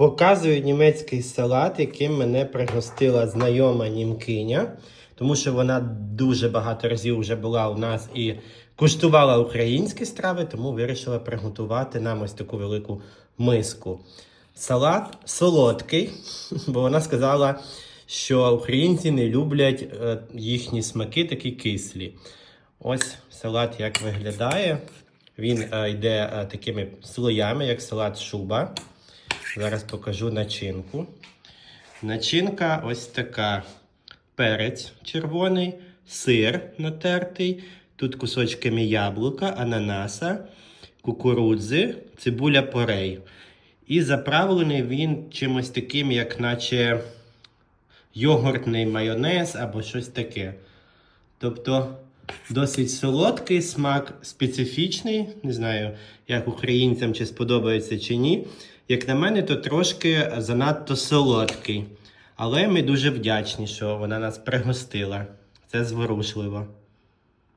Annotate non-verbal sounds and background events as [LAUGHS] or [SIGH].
Показую німецький салат, яким мене пригостила знайома німкиня, тому що вона дуже багато разів вже була у нас і куштувала українські страви, тому вирішила приготувати нам ось таку велику миску. Салат солодкий, [LAUGHS] бо вона сказала, що українці не люблять е, їхні смаки такі кислі. Ось салат як виглядає. Він е, йде е, такими слоями, як салат шуба. Зараз покажу начинку. Начинка ось така: перець червоний, сир натертий, тут кусочками яблука, ананаса, кукурудзи, цибуля порей. І заправлений він чимось таким, як наче йогуртний майонез або щось таке. Тобто досить солодкий смак, специфічний. Не знаю, як українцям чи сподобається чи ні. Як на мене, то трошки занадто солодкий. Але ми дуже вдячні, що вона нас пригостила. Це зворушливо.